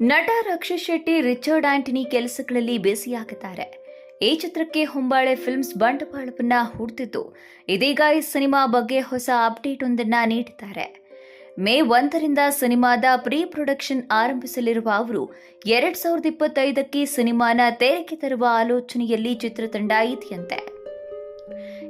ನಟ Rakshit Shetty, Richard Antony ಕೆಲಸಗಳಲ್ಲಿ ಬ್ಯುಸಿಯಾಗಿದ್ದಾರೆ. ಈ ಚಿತ್ರಕ್ಕೆ ಹೊಂಬಾಳೆ ಫಿಲ್ಮ್ಸ್ ಬಂಡವಾಳವನ್ನ ಹೂಡ್ತಿದ್ದು. ಇದೀಗ ಈ ಸಿನಿಮಾ ಬಗ್ಗೆ ಹೊಸ ಅಪ್ಡೇಟ್ ಒಂದನ್ನ ನೀಡಿದ್ದಾರೆ. ಮೇ ಒಂದರಿಂದ ಸಿನಿಮಾದ ಪ್ರೀ ಪ್ರೊಡಕ್ಷನ್ ಆರಂಭಿಸಲಿರುವ ಅವರು, ಎರಡ್ ಸಾವಿರದ ಇಪ್ಪತ್ತೈದಕ್ಕೆ ಸಿನಿಮಾನ ತೆರೆಗೆ ತರುವ ಆಲೋಚನೆಯಲ್ಲಿ ಚಿತ್ರತಂಡ ಇದೆಯಂತೆ.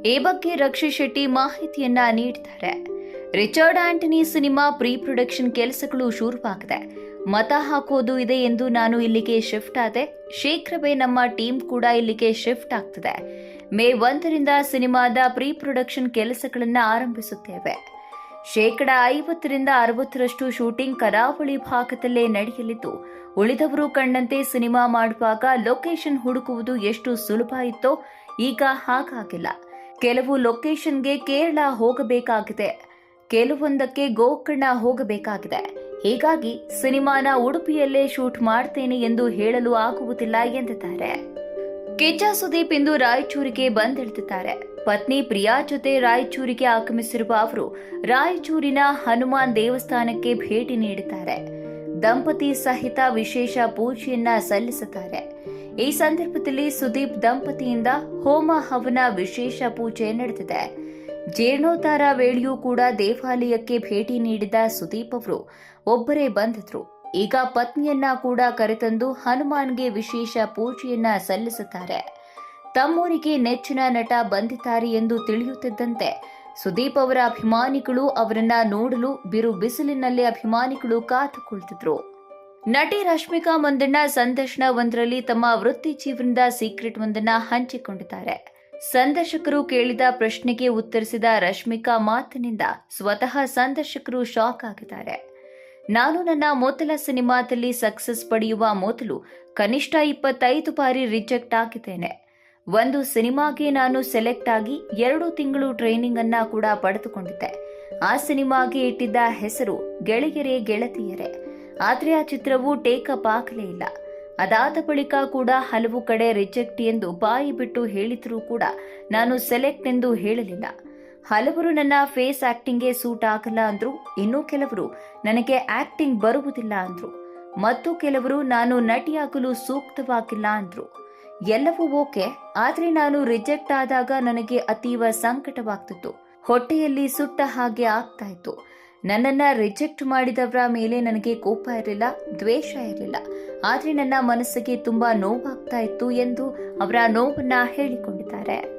ಈ ಬಗ್ಗೆ ರಕ್ಷಿತ್ ಶೆಟ್ಟಿ ಮಾಹಿತಿಯನ್ನ ನೀಡಿದ್ದಾರೆ. Richard Anthony cinema pre production ಕೆಲಸಗಳು ಶುರುವಾಗಿದೆ. ಮತ ಹಾಕೋದು ಇದೆ ಎಂದು ನಾನು ಇಲ್ಲಿಗೆ ಶಿಫ್ಟ್ ಆದೆ. ಶೀಘ್ರವೇ ನಮ್ಮ ಟೀಮ್ ಕೂಡ ಇಲ್ಲಿಗೆ ಶಿಫ್ಟ್ ಆಗ್ತದೆ. ಮೇ ಒಂದರಿಂದ ಸಿನಿಮಾದ ಪ್ರೀ ಪ್ರೊಡಕ್ಷನ್ ಕೆಲಸಗಳನ್ನು ಆರಂಭಿಸುತ್ತೇವೆ. ಶೇಕಡ ಐವತ್ತರಿಂದ ಅರವತ್ತರಷ್ಟು ಶೂಟಿಂಗ್ ಕರಾವಳಿ ಭಾಗದಲ್ಲೇ ನಡೆಯಲಿದ್ದು, ಉಳಿದವರು ಕಂಡಂತೆ ಸಿನಿಮಾ ಮಾಡುವಾಗ ಲೊಕೇಶನ್ ಹುಡುಕುವುದು ಎಷ್ಟು ಸುಲಭ ಇತ್ತೋ ಈಗ ಹಾಗಾಗಿಲ್ಲ. ಕೆಲವು ಲೊಕೇಶನ್ಗೆ ಕೇರಳ ಹೋಗಬೇಕಾಗಿದೆ. ಕೆಲವೊಂದಕ್ಕೆ ಗೋಕರ್ಣ ಹೋಗಬೇಕಾಗಿದೆ. ಹೀಗಾಗಿ ಸಿನಿಮಾನ ಉಡುಪಿಯಲ್ಲೇ ಶೂಟ್ ಮಾಡ್ತೇನೆ ಎಂದು ಹೇಳಲು ಆಗುವುದಿಲ್ಲ ಎಂದಿದ್ದಾರೆ. ಕಿಚ್ಚ ಸುದೀಪ್ ಇಂದು ರಾಯಚೂರಿಗೆ ಬಂದಿಳಿದಿದ್ದಾರೆ. ಪತ್ನಿ ಪ್ರಿಯಾ ಜೊತೆ ರಾಯಚೂರಿಗೆ ಆಗಮಿಸಿರುವ ಅವರು ರಾಯಚೂರಿನ ಹನುಮಾನ್ ದೇವಸ್ಥಾನಕ್ಕೆ ಭೇಟಿ ನೀಡಿದ್ದಾರೆ. ದಂಪತಿ ಸಹಿತ ವಿಶೇಷ ಪೂಜೆಯನ್ನ ಸಲ್ಲಿಸುತ್ತಾರೆ ಈ ಸಂದರ್ಭದಲ್ಲಿ ಸುದೀಪ್ ದಂಪತಿಯಿಂದ ಹೋಮ ಹವನ ವಿಶೇಷ ಪೂಜೆ ನಡೆದಿದೆ. ಜೀರ್ಣೋದ್ಧಾರ ವೇಳೆಯೂ ಕೂಡ ದೇವಾಲಯಕ್ಕೆ ಭೇಟಿ ನೀಡಿದ ಸುದೀಪ್ ಅವರು, ಒಬ್ಬರೇ ಬಂದಿದ್ರು ಈಗ ಪತ್ನಿಯನ್ನ ಕೂಡ ಕರೆತಂದು ಹನುಮಾನ್ಗೆ ವಿಶೇಷ ಪೂಜೆಯನ್ನ ಸಲ್ಲಿಸುತ್ತಾರೆ. ತಮ್ಮೂರಿಗೆ ನೆಚ್ಚಿನ ನಟ ಬಂದಿದ್ದಾರೆ ಎಂದು ತಿಳಿಯುತ್ತಿದ್ದಂತೆ ಸುದೀಪ್ ಅವರ ಅಭಿಮಾನಿಗಳು ಅವರನ್ನ ನೋಡಲು ಬಿರು ಬಿಸಿಲಿನಲ್ಲಿ ಅಭಿಮಾನಿಗಳು ಕಾತುಕೊಳ್ತಿದ್ರು. ಕುಳಿತಿದ್ರು ನಟಿ ರಶ್ಮಿಕಾ ಮಂದಣ್ಣ ಸಂದರ್ಶನ ಒಂದರಲ್ಲಿ ತಮ್ಮ ವೃತ್ತಿ ಜೀವನದ ಸೀಕ್ರೆಟ್ ಒಂದನ್ನ ಹಂಚಿಕೊಂಡಿದ್ದಾರೆ. ಸಂದರ್ಶಕರು ಕೇಳಿದ ಪ್ರಶ್ನೆಗೆ ಉತ್ತರಿಸಿದ ರಶ್ಮಿಕಾ ಮಾತಿನಿಂದ ಸ್ವತಃ ಸಂದರ್ಶಕರು ಶಾಕ್ ಆಗಿದ್ದಾರೆ. ನಾನು ನನ್ನ ಮೊದಲ ಸಿನಿಮಾದಲ್ಲಿ ಸಕ್ಸಸ್ ಪಡೆಯುವ ಮೊದಲು ಕನಿಷ್ಠ ಇಪ್ಪತ್ತೈದು ಬಾರಿ ರಿಜೆಕ್ಟ್ ಆಗಿದ್ದೇನೆ. ಒಂದು ಸಿನಿಮಾಗೆ ನಾನು ಸೆಲೆಕ್ಟ್ ಆಗಿ ಎರಡು ತಿಂಗಳು ಟ್ರೈನಿಂಗ್ ಅನ್ನ ಕೂಡ ಪಡೆದುಕೊಂಡಿದ್ದೆ. ಆ ಸಿನಿಮಾಗೆ ಇಟ್ಟಿದ್ದ ಹೆಸರು ಗೆಳೆಯರೇ ಗೆಳತಿಯರೇ. ಆದರೆ ಆ ಚಿತ್ರವು ಟೇಕಪ್ ಆಗಲೇ ಇಲ್ಲ. ಅದಾದ ಬಳಿಕ ಕೂಡ ಹಲವು ಕಡೆ ರಿಜೆಕ್ಟ್ ಎಂದು ಬಾಯಿ ಬಿಟ್ಟು ಹೇಳಿದರೂ ಕೂಡ ನಾನು ಸೆಲೆಕ್ಟ್ ಎಂದು ಹೇಳಲಿಲ್ಲ. ಹಲವರು ನನ್ನ ಫೇಸ್ ಆಕ್ಟಿಂಗ್ಗೆ ಸೂಟ್ ಆಗಲ್ಲ ಅಂದ್ರು, ಇನ್ನೂ ಕೆಲವರು ನನಗೆ ಆಕ್ಟಿಂಗ್ ಬರುವುದಿಲ್ಲ ಅಂದ್ರು. ಮತ್ತು ಕೆಲವರು ನಾನು ನಟಿಯಾಗಲು ಸೂಕ್ತವಾಗಿಲ್ಲ ಅಂದ್ರು. ಎಲ್ಲವೂ ಓಕೆ, ಆದ್ರೆ ನಾನು ರಿಜೆಕ್ಟ್ ಆದಾಗ ನನಗೆ ಅತೀವ ಸಂಕಟವಾಗ್ತಿತ್ತು. ಹೊಟ್ಟೆಯಲ್ಲಿ ಸುಟ್ಟ ಹಾಗೆ ಆಗ್ತಾ ಇತ್ತು. ನನ್ನನ್ನ ರಿಜೆಕ್ಟ್ ಮಾಡಿದವರ ಮೇಲೆ ನನಗೆ ಕೋಪ ಇರಲಿಲ್ಲ, ದ್ವೇಷ ಇರಲಿಲ್ಲ. ಆದರೆ ನನ್ನ ಮನಸ್ಸಿಗೆ ತುಂಬಾ ನೋವಾಗ್ತಾ ಇತ್ತು ಎಂದು ಅವರ ನೋವನ್ನು ಹೇಳಿಕೊಂಡಿದ್ದಾರೆ.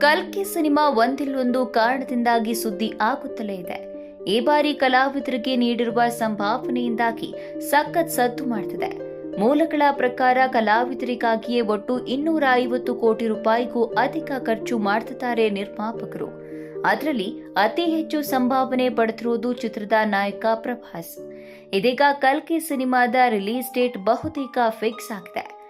ಕಲ್ಕಿ ಸಿನಿಮಾ ಒಂದಿಲ್ಲೊಂದು ಕಾರಣದಿಂದಾಗಿ ಸುದ್ದಿ ಆಗುತ್ತಲೇ ಇದೆ. ಈ ಬಾರಿ ಕಲಾವಿದರಿಗೆ ನೀಡಿರುವ ಸಂಭಾವನೆಯಿಂದಾಗಿ ಸಖತ್ ಸದ್ದು ಮಾಡ್ತಿದೆ. ಮೂಲಗಳ ಪ್ರಕಾರ ಕಲಾವಿದರಿಗಾಗಿಯೇ ಒಟ್ಟು ಇನ್ನೂರ ಐವತ್ತು ಕೋಟಿ ರೂಪಾಯಿಗೂ ಅಧಿಕ ಖರ್ಚು ಮಾಡ್ತಿದ್ದಾರೆ ನಿರ್ಮಾಪಕರು. ಅದರಲ್ಲಿ ಅತಿ ಹೆಚ್ಚು ಸಂಭಾವನೆ ಪಡೆದಿರುವುದು ಚಿತ್ರದ ನಾಯಕ ಪ್ರಭಾಸ್. ಇದೀಗ ಕಲ್ಕಿ ಸಿನಿಮಾದ ರಿಲೀಸ್ ಡೇಟ್ ಬಹುತೇಕ ಫಿಕ್ಸ್ ಆಗಿದೆ.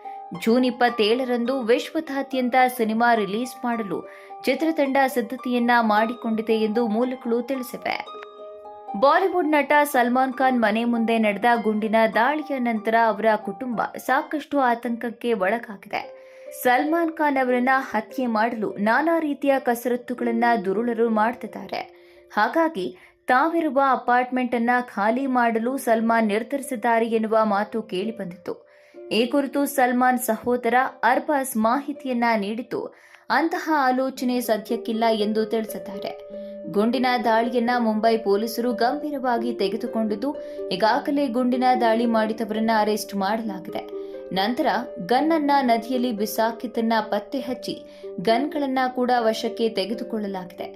ಜೂನ್ ಇಪ್ಪತ್ತೇಳರಂದು ವಿಶ್ವದಾದ್ಯಂತ ಸಿನಿಮಾ ರಿಲೀಸ್ ಮಾಡಲು ಚಿತ್ರತಂಡ ಸಿದ್ಧತೆಯನ್ನ ಮಾಡಿಕೊಂಡಿದೆ ಎಂದು ಮೂಲಗಳು ತಿಳಿಸಿವೆ. ಬಾಲಿವುಡ್ ನಟ ಸಲ್ಮಾನ್ ಖಾನ್ ಮನೆ ಮುಂದೆ ನಡೆದ ಗುಂಡಿನ ದಾಳಿಯ ನಂತರ ಅವರ ಕುಟುಂಬ ಸಾಕಷ್ಟು ಆತಂಕಕ್ಕೆ ಒಳಗಾಗಿದೆ. ಸಲ್ಮಾನ್ ಖಾನ್ ಅವರನ್ನ ಹತ್ಯೆ ಮಾಡಲು ನಾನಾ ರೀತಿಯ ಕಸರತ್ತುಗಳನ್ನ ದುರುಳರು ಮಾಡ್ತಿದ್ದಾರೆ. ಹಾಗಾಗಿ ತಾವಿರುವ ಅಪಾರ್ಟ್ಮೆಂಟ್ ಅನ್ನ ಖಾಲಿ ಮಾಡಲು ಸಲ್ಮಾನ್ ನಿರ್ಧರಿಸಿದ್ದಾರೆ ಎನ್ನುವ ಮಾತು ಕೇಳಿಬಂದಿತ್ತು ಈ ಕುರಿತು ಸಲ್ಮಾನ್ ಸಹೋದರ ಅರ್ಬಾಸ್ ಮಾಹಿತಿಯನ್ನ ನೀಡಿತು ಅಂತಹ ಆಲೋಚನೆ ಸದ್ಯಕ್ಕಿಲ್ಲ ಎಂದು ತಿಳಿಸಿದ್ದಾರೆ. ಗುಂಡಿನ ದಾಳಿಯನ್ನ ಮುಂಬೈ ಪೊಲೀಸರು ಗಂಭೀರವಾಗಿ ತೆಗೆದುಕೊಂಡಿದ್ದು, ಈಗಾಗಲೇ ಗುಂಡಿನ ದಾಳಿ ಮಾಡಿದವರನ್ನ ಅರೆಸ್ಟ್ ಮಾಡಲಾಗಿದೆ. ನಂತರ ಗನ್ ಅನ್ನ ನದಿಯಲ್ಲಿ ಬಿಸಾಕಿದ್ದನ್ನ ಪತ್ತೆ ಹಚ್ಚಿ ಗನ್ಗಳನ್ನ ಕೂಡ ವಶಕ್ಕೆ ತೆಗೆದುಕೊಳ್ಳಲಾಗಿದೆ.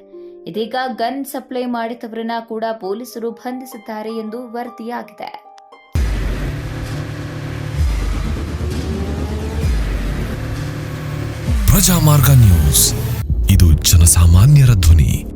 ಇದೀಗ ಗನ್ ಸಪ್ಲೈ ಮಾಡಿದವರನ್ನ ಕೂಡ ಪೊಲೀಸರು ಬಂಧಿಸಿದ್ದಾರೆ ಎಂದು ವರದಿಯಾಗಿದೆ. ಪ್ರಜಾಮಾರ್ಗ ನ್ಯೂಸ್. ಇದು ಜನಸಾಮಾನ್ಯರ ಧ್ವನಿ.